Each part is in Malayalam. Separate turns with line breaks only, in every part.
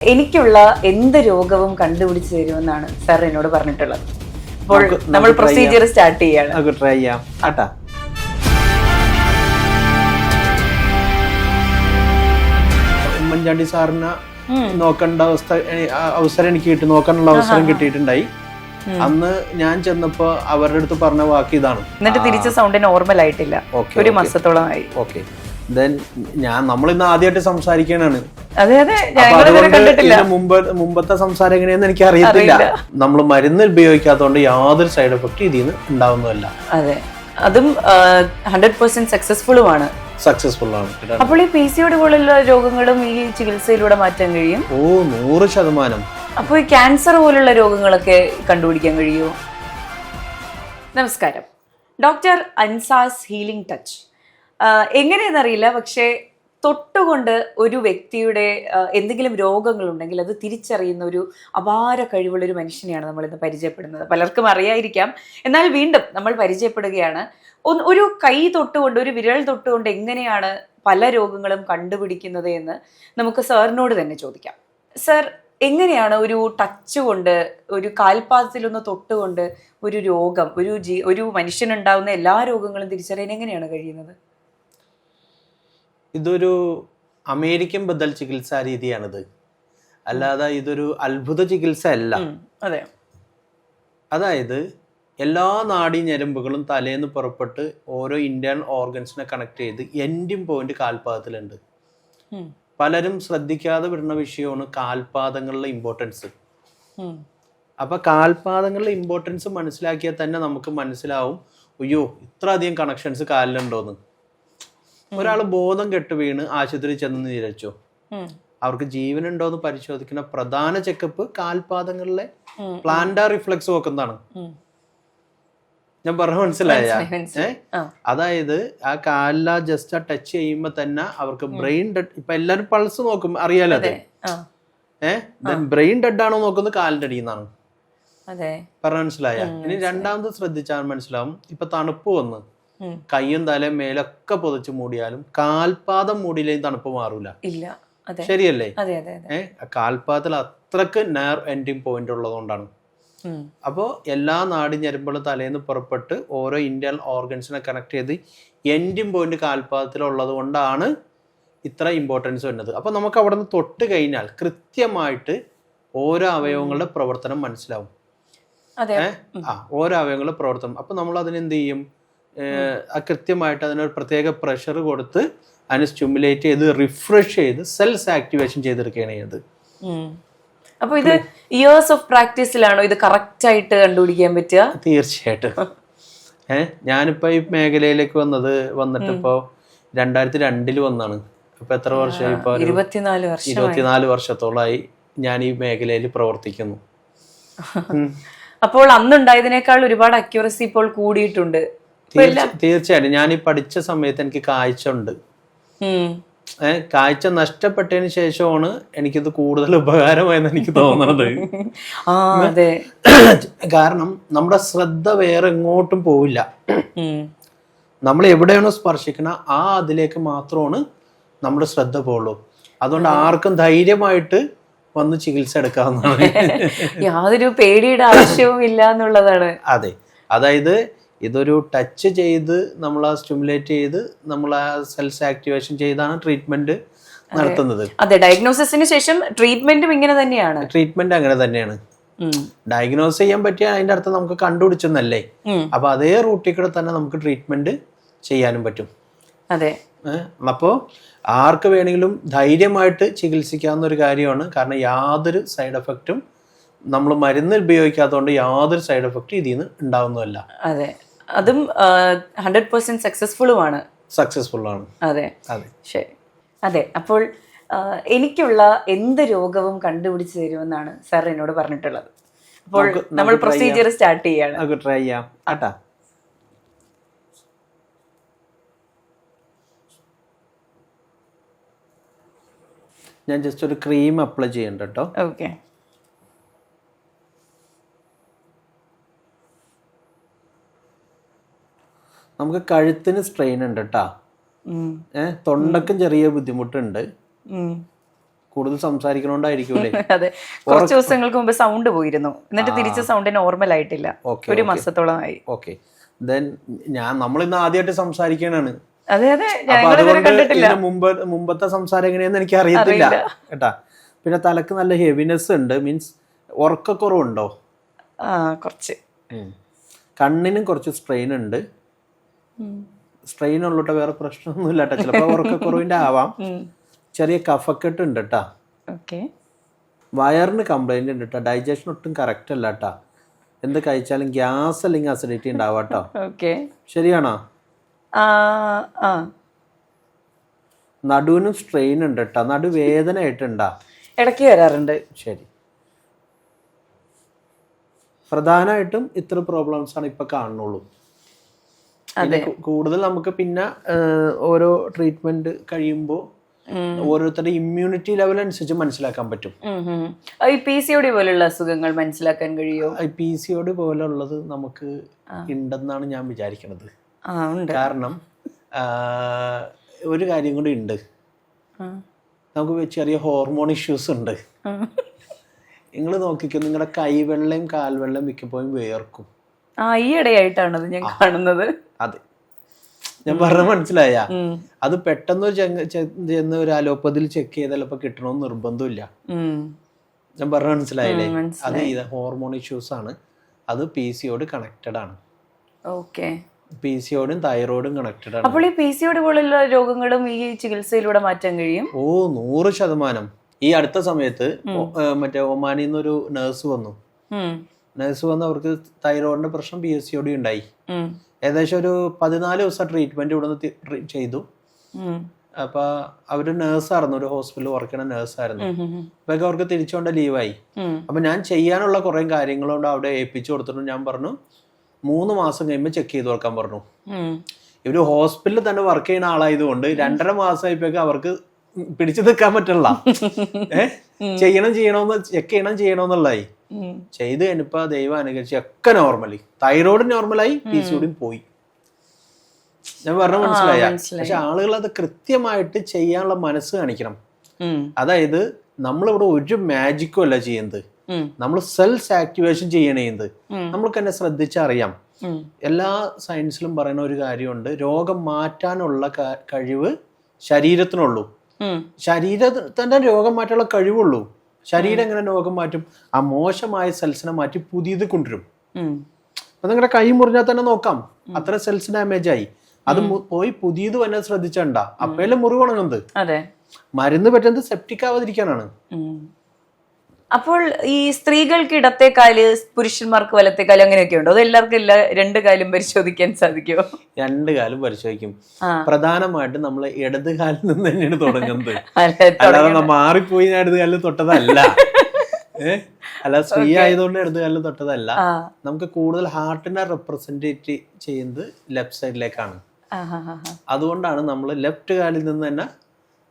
എനിക്കുള്ള എന്ത് രോഗവും കണ്ടുപിടിച്ച് തരുമെന്നാണ് സാർ എന്നോട് പറഞ്ഞിട്ടുള്ളത്. അപ്പോൾ നമ്മൾ പ്രൊസീജിയർ സ്റ്റാർട്ട് ചെയ്യാണ്.
നമുക്ക് ട്രൈ ചെയ്യാം. ആട്ടാ. ഉമ്മൻചാണ്ടി സാറിന് നോക്കേണ്ട അവസ്ഥ അവസരം എനിക്ക് കിട്ടി. നോക്കാനുള്ള അവസരം കിട്ടിയിട്ടുണ്ടായി. അന്ന് ഞാൻ ചെന്നപ്പോ അവരുടെ അടുത്ത് പറഞ്ഞ വാക്ക് ഇതാണ്.
എന്നിട്ട് തിരിച്ച സൗണ്ടിന് ഓർമ്മലായിട്ടില്ല. ആയിട്ടില്ല ഒരു മാസത്തോളമായി.
ഓക്കെ. ദെൻ ഞാൻ ആദ്യമായിട്ട്
അതെ അതെ.
അതുകൊണ്ട്
കണ്ടിട്ടില്ല.
ഇതിന് മുമ്പ് മുമ്പത്തെ സംസാരം എങ്ങനെയാന്ന് എനിക്ക് അറിയത്തില്ല നമ്മൾ മരുന്ന് ഉപയോഗിക്കാത്തതുകൊണ്ട് യാതൊരു സൈഡ് എഫക്ട് ഇതിൽ നിന്ന് ഉണ്ടാവുന്നതല്ല.
അതെ. അതും ഹൺഡ്രഡ് പെർസെന്റ് സക്സസ്ഫുള്ളുമാണ്
സക്സസ്ഫുൾ ആണ്.
അപ്പോൾ ഈ പി സിയോട് പോലുള്ള രോഗങ്ങളും ഈ ചികിത്സയിലൂടെ മാറ്റാൻ കഴിയും?
ഓ നൂറ് ശതമാനം.
അപ്പോൾ ഈ ക്യാൻസർ പോലുള്ള രോഗങ്ങളൊക്കെ കണ്ടുപിടിക്കാൻ കഴിയുമോ? നമസ്കാരം. ഡോക്ടർ അൻസാസ് ഹീലിംഗ് ടച്ച് എങ്ങനെയെന്നറിയില്ല. പക്ഷേ തൊട്ടുകൊണ്ട് ഒരു വ്യക്തിയുടെ എന്തെങ്കിലും രോഗങ്ങളുണ്ടെങ്കിൽ അത് തിരിച്ചറിയുന്ന ഒരു അപാര കഴിവുള്ള ഒരു മനുഷ്യനെയാണ് നമ്മൾ ഇന്ന് പരിചയപ്പെടുന്നത്. പലർക്കും അറിയായിരിക്കാം. എന്നാൽ വീണ്ടും നമ്മൾ പരിചയപ്പെടുകയാണ്. ഒരു കൈ തൊട്ടുകൊണ്ട് ഒരു വിരൽ തൊട്ടുകൊണ്ട് എങ്ങനെയാണ് പല രോഗങ്ങളും കണ്ടുപിടിക്കുന്നത് എന്ന് നമുക്ക് സാറിനോട് തന്നെ ചോദിക്കാം. സർ എങ്ങനെയാണ് ഒരു ടച്ച് കൊണ്ട് ഒരു കാൽപാദത്തിലൊന്ന് തൊട്ടുകൊണ്ട് ഒരു രോഗം ഒരു ജീ ഒരു മനുഷ്യനുണ്ടാവുന്ന എല്ലാ രോഗങ്ങളും തിരിച്ചറിയാൻ എങ്ങനെയാണ് കഴിയുന്നത്?
ഇതൊരു അമേരിക്കൻ ബദൽ ചികിത്സാ രീതിയാണിത്. അല്ലാതെ ഇതൊരു അത്ഭുത ചികിത്സ അല്ല
അതെ.
അതായത് എല്ലാ നാഡീ ഞരമ്പുകളും തലേന്ന് പുറപ്പെട്ട് ഓരോ ഇന്റേണൽ ഓർഗൻസിനെ കണക്ട് ചെയ്ത് എൻഡിങ് പോയിന്റ് കാൽപാദത്തിലുണ്ട്. പലരും ശ്രദ്ധിക്കാതെ വിടുന്ന വിഷയമാണ് കാൽപാദങ്ങളിലെ ഇമ്പോർട്ടൻസ് അപ്പൊ കാൽപാദങ്ങളിലെ ഇമ്പോർട്ടൻസ് മനസ്സിലാക്കിയാൽ തന്നെ നമുക്ക് മനസ്സിലാവും അയ്യോ ഇത്ര അധികം കണക്ഷൻസ് കാലിലുണ്ടോന്ന്. ഒരാൾ ബോധം കെട്ട് വീണ് ആശുപത്രി ചെന്ന് നിരച്ചു. അവർക്ക് ജീവനുണ്ടോ എന്ന് പരിശോധിക്കുന്ന പ്രധാന ചെക്കപ്പ് കാൽപാദങ്ങളിലെ പ്ലാന്റാർ റിഫ്ലക്സ് നോക്കുന്നതാണ്. ഞാൻ പറഞ്ഞു മനസ്സിലായ? അതായത് ആ കാലില ജസ്റ്റ് ആ ടച്ച് ചെയ്യുമ്പോ തന്നെ അവർക്ക് ബ്രെയിൻ ഡെഡ് ഇപ്പൊ എല്ലാരും പൾസ് നോക്കും അറിയാലോ അതെ? ഏഹ് ബ്രെയിൻ ഡെഡ് ആണോ നോക്കുന്നത് കാലിന്റെ അടിയിൽ നിന്നാണ്. പറഞ്ഞ മനസ്സിലായ? ഇനി രണ്ടാമത് ശ്രദ്ധിച്ചാൽ മനസ്സിലാവും. ഇപ്പൊ തണുപ്പ് വന്ന്. കയ്യും തലയും മേലൊക്കെ പൊതിച്ച് മൂടിയാലും കാൽപാദം മൂടിയില്ലെങ്കിൽ തണുപ്പ് മാറൂല.
ഇല്ല.
ശരിയല്ലേ? ഏഹ് കാൽപാദത്തിൽ അത്രയ്ക്ക് നെയർ എൻഡിങ് പോയിന്റ് ഉള്ളതുകൊണ്ടാണ്.
അപ്പോ
അപ്പോൾ എല്ലാ നാടി ഞരമ്പുകളും തലേന്ന് പുറപ്പെട്ട് ഓരോ ഇന്ത്യൻ ഓർഗൻസിനെ കണക്ട് ചെയ്ത് എൻഡിങ് പോയിന്റ് കാൽപാദത്തിലുള്ളത് കൊണ്ടാണ് ഇത്ര ഇമ്പോർട്ടൻസ് വരുന്നത്. അപ്പോൾ നമുക്ക് അവിടെ നിന്ന് തൊട്ട് കഴിഞ്ഞാൽ കൃത്യമായിട്ട് ഓരോ അവയവങ്ങളുടെ പ്രവർത്തനം മനസ്സിലാവും.
അതെ.
ആ ഓരോ അവയവങ്ങളുടെ പ്രവർത്തനം. അപ്പോൾ നമ്മൾ അതിനെന്ത് ചെയ്യും? ഏഹ്, കൃത്യമായിട്ട് അതിനൊരു പ്രത്യേക പ്രഷർ കൊടുത്ത് അതിനെ സ്റ്റിമുലേറ്റ് ചെയ്ത് റിഫ്രഷ് ചെയ്ത് സെൽസ് ആക്ടിവേഷൻ ചെയ്തെടുക്കുകയാണ്
ഉം. അപ്പൊ ഇത് ഇയേഴ്സ് ഓഫ് പ്രാക്ടീസിലാണോ ഇത് കറക്റ്റ് ആയിട്ട് കണ്ടുപിടിക്കാൻ പറ്റുക?
തീർച്ചയായിട്ടും. ഏഹ് ഞാനിപ്പോ ഈ മേഖലയിലേക്ക് വന്നത് വന്നിട്ട് ഇപ്പോ രണ്ടായിരത്തി രണ്ടിൽ വന്നാണ്. അപ്പൊ എത്ര വർഷമായി? ഇപ്പൊ
ഇരുപത്തിനാല് വർഷം
ഇരുപത്തിനാല് വർഷത്തോളമായി ഞാൻ ഈ മേഖലയിൽ പ്രവർത്തിക്കുന്നു.
അപ്പോൾ അന്നുണ്ടായതിനേക്കാൾ ഒരുപാട് അക്യൂറസി ഇപ്പോൾ കൂടിയിട്ടുണ്ട്.
തീർച്ചയായിട്ടും. ഞാൻ ഈ പഠിച്ച സമയത്ത് എനിക്ക് കാഴ്ച ഉണ്ട്. ഏഹ് കാഴ്ച നഷ്ടപ്പെട്ടതിന് ശേഷമാണ് എനിക്കിത് കൂടുതൽ ഉപകാരമായെന്ന് എനിക്ക് തോന്നുന്നത് കാരണം നമ്മുടെ ശ്രദ്ധ വേറെ എങ്ങോട്ടും പോവില്ല. നമ്മൾ എവിടെയാണോ സ്പർശിക്കണ ആ അതിലേക്ക് മാത്രമാണ് നമ്മുടെ ശ്രദ്ധ പോകുള്ളൂ അതുകൊണ്ട് ആർക്കും ധൈര്യമായിട്ട് വന്ന് ചികിത്സ എടുക്കാവുന്നതാണ്.
യാതൊരു പേടിയുടെ ആവശ്യവും ഇല്ല എന്നുള്ളതാണ്
അതെ. അതായത് ഇതൊരു ടച്ച് ചെയ്ത് നമ്മൾ ആ സ്റ്റിമുലേറ്റ് ചെയ്ത് നമ്മൾ ആ സെൽസ് ആക്ടിവേഷൻ ചെയ്താണ് ട്രീറ്റ്മെന്റ് നടത്തുന്നത്.
അതെ ഡയഗ്നോസിസിന് ശേഷം ട്രീറ്റ്മെന്റും ഇങ്ങനെ തന്നെയാണ്.
ട്രീറ്റ്മെന്റ് അങ്ങനെ തന്നെയാണ്. ഡയഗ്നോസ് ചെയ്യാൻ പറ്റിയ അതിന്റെ അർത്ഥം നമുക്ക് കണ്ടുപിടിച്ചെന്നല്ലേ. അപ്പൊ അതേ റൂട്ടിൽ കൂടെ തന്നെ നമുക്ക് ട്രീറ്റ്മെന്റ് ചെയ്യാനും പറ്റും.
അതെ.
അപ്പോ ആർക്ക് വേണമെങ്കിലും ധൈര്യമായിട്ട് ചികിത്സിക്കാവുന്ന ഒരു കാര്യമാണ്. കാരണം യാതൊരു സൈഡ് എഫക്റ്റും നമ്മൾ മരുന്ന് ഉപയോഗിക്കാത്തതുകൊണ്ട് യാതൊരു സൈഡ് എഫക്റ്റും ഇതിൽ നിന്ന് ഉണ്ടാവുന്നതല്ല.
അതെ. അതും ഹൺഡ്രഡ് പെർസെന്റ് സക്സസ്ഫുള്ളുമാണ്
സക്സസ്ഫുൾ ആണ്.
അതെ.
അതെ.
ശരി. അതെ അപ്പോൾ എനിക്കുള്ള എന്ത് രോഗവും കണ്ടുപിടിച്ച് തരുമെന്നാണ് സാർ എന്നോട് പറഞ്ഞിട്ടുള്ളത്. അപ്പോൾ നമ്മൾ പ്രൊസീജിയർ സ്റ്റാർട്ട് ചെയ്യാണ്.
ട്രൈ ചെയ്യാം. ആട്ടാ. ഞാൻ ജസ്റ്റ് ഒരു ക്രീം അപ്ലൈ ചെയ്യണ്ട കേട്ടോ
ഓക്കെ
നമുക്ക് കഴുത്തിന് സ്ട്രെയിൻ ഉണ്ട് കേട്ടാ ഏഹ് തൊണ്ടക്കും ചെറിയ ബുദ്ധിമുട്ടുണ്ട്. കൂടുതൽ സംസാരിക്കണോണ്ടായിരിക്കുമല്ലേ
അതെ. കുറച്ച് ദിവസങ്ങൾക്ക് മുമ്പ് സൗണ്ട് പോയിരുന്നു. എന്നിട്ട് തിരിച്ച സൗണ്ട് നോർമൽ ആയിട്ടില്ല. ഒരു മാസത്തോളമായി.
ഓക്കെ. ദെൻ ഞാൻ നമ്മളിന്ന് ആദ്യമായിട്ട് സംസാരിക്കണാണ്.
അതെ അതെ.
അതുകൊണ്ട് മുമ്പ് മുമ്പത്തെ സംസാരം എങ്ങനെയാന്ന് എനിക്ക് അറിയത്തില്ല കേട്ടാ. പിന്നെ തലക്ക് നല്ല ഹെവിനെസ് ഉണ്ട് മീൻസ് ഉറക്കക്കുറവുണ്ടോ?
കുറച്ച്.
കണ്ണിനും കുറച്ച് സ്ട്രെയിൻ ഉണ്ട്. സ്ട്രെയിൻ ഉള്ളൂട്ടോ വേറെ പ്രശ്നമൊന്നുമില്ല കേട്ടോ ചിലപ്പോൾ ഉറക്കക്കുറവിന്റെ ആവാം. ചെറിയ കഫക്കെട്ട് ഉണ്ട് കേട്ടാ
ഓക്കെ.
വയറിന് കംപ്ലൈന്റ് ഉണ്ട് കേട്ടോ ഡൈജഷൻ ഒട്ടും കറക്റ്റ് അല്ല കേട്ടാ എന്ത് കഴിച്ചാലും ഗ്യാസ് അല്ലെങ്കിൽ അസിഡിറ്റി ഉണ്ടാവാം കേട്ടോ
ഓക്കെ.
ശരിയാണോ? നടുവിനും സ്ട്രെയിൻ ഉണ്ട് കേട്ടോ നടു വേദന ആയിട്ടുണ്ടാ
ഇടയ്ക്ക് വരാറുണ്ട്.
ശരി. പ്രധാനമായിട്ടും ഇത്ര പ്രോബ്ലംസ് ആണ് ഇപ്പൊ കാണുന്നുള്ളൂ. കൂടുതൽ നമുക്ക് പിന്നെ ഓരോ ട്രീറ്റ്മെന്റ് കഴിയുമ്പോൾ ഓരോരുത്തരുടെ ഇമ്മ്യൂണിറ്റി ലെവൽ അനുസരിച്ച് മനസ്സിലാക്കാൻ പറ്റും.
ഈ പി പോലുള്ള അസുഖങ്ങൾ മനസ്സിലാക്കാൻ കഴിയോ?
I P C O D D പോലുള്ളത് നമുക്ക് ഉണ്ടെന്നാണ് ഞാൻ വിചാരിക്കുന്നത് കാരണം ഒരു കാര്യം കൂടി ഉണ്ട്. നമുക്ക് ചെറിയ ഹോർമോൺ ഇഷ്യൂസ് ഉണ്ട്. നിങ്ങൾ നോക്കിക്കോ നിങ്ങളുടെ കൈവെള്ളയും കാൽവെള്ളയും മിക്കപ്പോഴും വേർക്കും.
ആ ഈ ഇടയായിട്ടാണത് ഞാൻ കാണുന്നത്.
അതെ. ഞാൻ പറഞ്ഞ മനസ്സിലായ? അത് പെട്ടെന്ന് ഒരു ചെന്ന് ഒരു അലോപ്പതിൽ ചെക്ക് ചെയ്താൽ ഇപ്പൊ കിട്ടണമെന്ന് നിർബന്ധമില്ല. ഞാൻ പറഞ്ഞ മനസ്സിലായില്ലേ? അത് ഇത് ഹോർമോൺ ഇഷ്യൂസ് ആണ്. അത് പി സിയോട് കണക്റ്റഡ് ആണ്.
ഓക്കെ.
പി സിയോടും തൈറോയിഡും കണക്റ്റഡ് ആണ്.
അപ്പോൾ ഈ പി സിയോട് പോലുള്ള രോഗങ്ങളും ഈ ചികിത്സയിലൂടെ മാറ്റാൻ കഴിയും?
ഓ നൂറ് ശതമാനം. ഈ അടുത്ത സമയത്ത് മറ്റേ ഒമാനിൽ നിന്നൊരു നേഴ്സ് വന്നു. നേഴ്സ് വന്ന് അവർക്ക് തൈറോയിഡിന്റെ പ്രശ്നം പി എസ് സിയോടെ ഉണ്ടായി. ഏകദേശം ഒരു പതിനാല് ദിവസം ട്രീറ്റ്മെന്റ് ഇവിടെ നിന്ന് ചെയ്തു. അപ്പൊ അവർ നേഴ്സായിരുന്നു ഒരു ഹോസ്പിറ്റലിൽ വർക്ക് ചെയ്യുന്ന നേഴ്സായിരുന്നു. അപ്പൊ അവർക്ക് തിരിച്ചുകൊണ്ട് ലീവായി. അപ്പൊ ഞാൻ ചെയ്യാനുള്ള കുറെ കാര്യങ്ങളുണ്ട് അവിടെ ഏൽപ്പിച്ചു കൊടുത്തിട്ട് ഞാൻ പറഞ്ഞു മൂന്ന് മാസം കഴിയുമ്പോൾ ചെക്ക് ചെയ്ത് കൊടുക്കാൻ പറഞ്ഞു. ഇവർ ഹോസ്പിറ്റലിൽ തന്നെ വർക്ക് ചെയ്യുന്ന ആളായതുകൊണ്ട് രണ്ടര മാസമായപ്പോഴേക്ക് അവർക്ക് പിടിച്ചു നിൽക്കാൻ പറ്റില്ല ഏ? ചെയ്യണം ചെയ്യണമെന്ന് ചെക്ക് ചെയ്യണം ചെയ്യണമെന്നുള്ളതായി. ചെയ്ത് കഴിഞ്ഞപ്പോ ദൈവം അനുകരിച്ച് ഒക്കെ നോർമലി തൈറോയിഡ് നോർമലായി പി സി പോയി. ഞാൻ പറഞ്ഞ മനസ്സിലായ. പക്ഷെ ആളുകൾ അത് കൃത്യമായിട്ട് ചെയ്യാനുള്ള മനസ്സ് കാണിക്കണം. അതായത് നമ്മളിവിടെ ഒരു മാജിക്കും അല്ല ചെയ്യുന്നത്. നമ്മൾ സെൽസ് ആക്ടിവേഷൻ ചെയ്യണേ ചെയ്യുന്നത്.
ഉം.
നമ്മൾക്ക് തന്നെ ശ്രദ്ധിച്ചറിയാം. എല്ലാ സയൻസിലും പറയുന്ന ഒരു കാര്യമുണ്ട്. രോഗം മാറ്റാനുള്ള കഴിവ് ശരീരത്തിനുള്ളൂ. ശരീരത്തിന്റെ രോഗം മാറ്റാനുള്ള കഴിവുള്ളൂ. ശരീരം എങ്ങനെ രോഗം മാറ്റും? ആ മോശമായ സെൽസിനെ മാറ്റി പുതിയത് കൊണ്ടുവരും. അപ്പൊ നിങ്ങളുടെ കൈ മുറിഞ്ഞാൽ തന്നെ നോക്കാം. അത്ര സെൽസ് ഡാമേജ് ആയി. അത് പോയി പുതിയത് തന്നെ ശ്രദ്ധിച്ചണ്ട. അപ്പേലും മുറിവ് ഉണങ്ങുന്നത്. മരുന്ന് പറ്റുന്നത് സെപ്റ്റിക് ആവാതിരിക്കാനാണ്.
അപ്പോൾ ഈ സ്ത്രീകൾക്ക് ഇടത്തെ കാൽ പുരുഷന്മാർക്ക് വലത്തെ കാൽ അങ്ങനെയൊക്കെ ഉണ്ടോ? അത് എല്ലാവർക്കും എല്ലാ രണ്ട് കാലും പരിശോധിക്കാൻ സാധിക്കുമോ
രണ്ട് കാലും പരിശോധിക്കും. പ്രധാനമായിട്ടും നമ്മൾ ഇടത് കാലിൽ നിന്ന് തന്നെയാണ് തുടങ്ങുന്നത്. അല്ലാതെ മാറിപ്പോയി ഞാൻ ഇടത് കാലിൽ തൊട്ടതല്ല അല്ല സ്ത്രീ ആയതുകൊണ്ട് ഇടത് കാലിൽ തൊട്ടതല്ല നമുക്ക് കൂടുതൽ ഹാർട്ടിനെ റെപ്രസെന്റേറ്റ് ചെയ്യുന്നത് ലെഫ്റ്റ് സൈഡിലേക്കാണ്. അതുകൊണ്ടാണ് നമ്മൾ ലെഫ്റ്റ് കാലിൽ നിന്ന് തന്നെ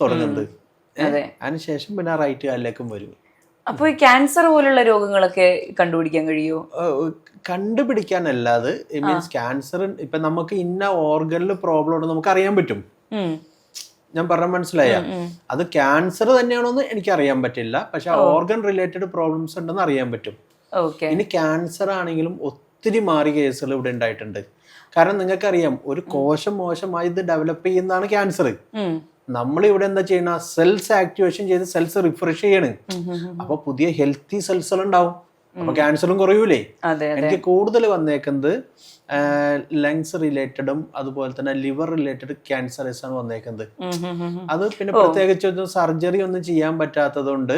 തുടങ്ങുന്നത്. അതിനുശേഷം പിന്നെ റൈറ്റ് കാലിലേക്കും വരും.
അപ്പൊ ഈ ക്യാൻസർ പോലുള്ള രോഗങ്ങളൊക്കെ കണ്ടുപിടിക്കാൻ കഴിയുമോ
കണ്ടുപിടിക്കാനല്ലാതെ മീൻസ് ക്യാൻസർ ഇപ്പൊ നമുക്ക് ഇന്ന ഓർഗനിൽ പ്രോബ്ലം ഉണ്ടെന്ന് നമുക്ക് അറിയാൻ പറ്റും. ഞാൻ പറഞ്ഞ മനസ്സിലായ. അത് ക്യാൻസർ തന്നെയാണോന്ന് എനിക്ക് അറിയാൻ പറ്റില്ല. പക്ഷെ ഓർഗൻ റിലേറ്റഡ് പ്രോബ്ലംസ് ഉണ്ടെന്ന് അറിയാൻ പറ്റും. ഇനി ക്യാൻസർ ആണെങ്കിലും ഒത്തിരി മാറി കേസുകൾ ഇവിടെ ഉണ്ടായിട്ടുണ്ട്. കാരണം നിങ്ങൾക്കറിയാം ഒരു കോശം മോശമായി ഇത് ഡെവലപ്പ് ചെയ്യുന്നതാണ് ക്യാൻസർ ഇവിടെ എന്താ ചെയ്യണ സെൽസ് ആക്ടിവേഷൻ ചെയ്ത് സെൽസ് റിഫ്രഷ് ചെയ്യണ്. അപ്പൊ പുതിയ ഹെൽത്തി സെൽസുകൾ ഉണ്ടാവും അപ്പൊ ക്യാൻസറും കുറയൂലേ? എനിക്ക് കൂടുതൽ വന്നേക്കുന്നത് ലങ്സ് റിലേറ്റഡും അതുപോലെ തന്നെ ലിവർ റിലേറ്റഡ് ക്യാൻസറേസ് ആണ് വന്നേക്കുന്നത്. അത് പിന്നെ പ്രത്യേകിച്ച് സർജറി ഒന്നും ചെയ്യാൻ പറ്റാത്തതുകൊണ്ട്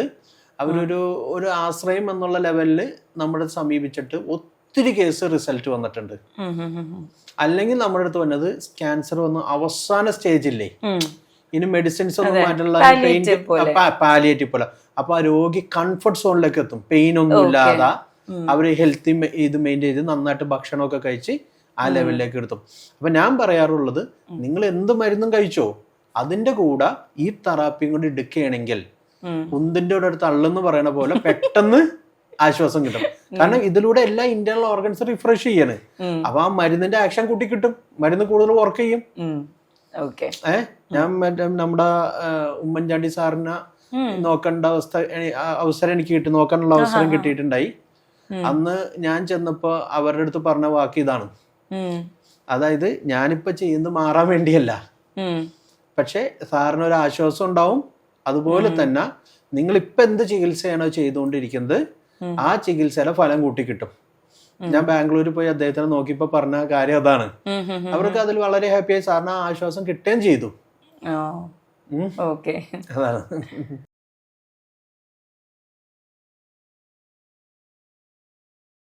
അവരൊരു ഒരു ആശ്രയം എന്നുള്ള ലെവലിൽ നമ്മളെ സമീപിച്ചിട്ട് ഒത്തിരി കേസ് റിസൾട്ട് വന്നിട്ടുണ്ട്. അല്ലെങ്കിൽ നമ്മുടെ അടുത്ത് വന്നത് ക്യാൻസർ വന്ന് അവസാന സ്റ്റേജില്ലേ. ഇനി മെഡിസിൻസ് ഒന്നും മാറ്റാനുള്ള
പെയിൻ പോലെ.
പാലിയേറ്റീവ് പോലെ. അപ്പൊ ആ രോഗി കംഫർട്ട് സോണിലേക്ക് എത്തും. പെയിൻ ഒന്നും ഇല്ലാതെ അവർ ഹെൽത്തി ഇത് മെയിന്റെയിൻ ചെയ്ത് നന്നായിട്ട് ഭക്ഷണമൊക്കെ കഴിച്ച് ആ ലെവലിലേക്ക് എടുത്തും അപ്പൊ ഞാൻ പറയാറുള്ളത് നിങ്ങൾ എന്ത് മരുന്നും കഴിച്ചോ അതിന്റെ കൂടെ ഈ തെറാപ്പിയും കൂടി എടുക്കുകയാണെങ്കിൽ. കുന്തിന്റെ കൂടെ അടുത്ത് അള്ളെന്ന് പറയണ പോലെ പെട്ടെന്ന് ആശ്വാസം കിട്ടും. കാരണം ഇതിലൂടെ എല്ലാ ഇന്റേണൽ ഓർഗൻസ് റിഫ്രഷ് ചെയ്യാണ്. അപ്പൊ ആ മരുന്നിന്റെ ആക്ഷൻ കൂട്ടി കിട്ടും മരുന്ന് കൂടുതൽ വർക്ക് ചെയ്യും. ഏ? ഞാൻ മറ്റേ നമ്മുടെ ഉമ്മൻചാണ്ടി സാറിനെ നോക്കേണ്ട അവസ്ഥ അവസരം എനിക്ക് കിട്ടി. നോക്കാനുള്ള അവസരം കിട്ടിയിട്ടുണ്ടായി. അന്ന് ഞാൻ ചെന്നപ്പോ അവരുടെ അടുത്ത് പറഞ്ഞ വാക്ക് ഇതാണ്. അതായത് ഞാനിപ്പോ ചെയ്യുന്നത് മാറാൻ വേണ്ടിയല്ല.
പക്ഷെ
പക്ഷേ സാറിന് ഒരു ആശ്വാസം ഉണ്ടാവും. അതുപോലെ തന്നെ നിങ്ങൾ ഇപ്പൊ എന്ത് ചികിത്സയാണോ ചെയ്തുകൊണ്ടിരിക്കുന്നത് ആ ചികിത്സയുടെ ഫലം കൂട്ടി കിട്ടും ഞാൻ ബാംഗ്ലൂരിൽ പോയി അദ്ദേഹത്തിനെ നോക്കിയപ്പോ പറഞ്ഞ കാര്യം അതാണ്. അവർക്ക് അതിൽ വളരെ ഹാപ്പിയായി സാറിന് ആ ആശ്വാസം കിട്ടുകയും ചെയ്തു.
ഓക്കെ.
അതാണ്.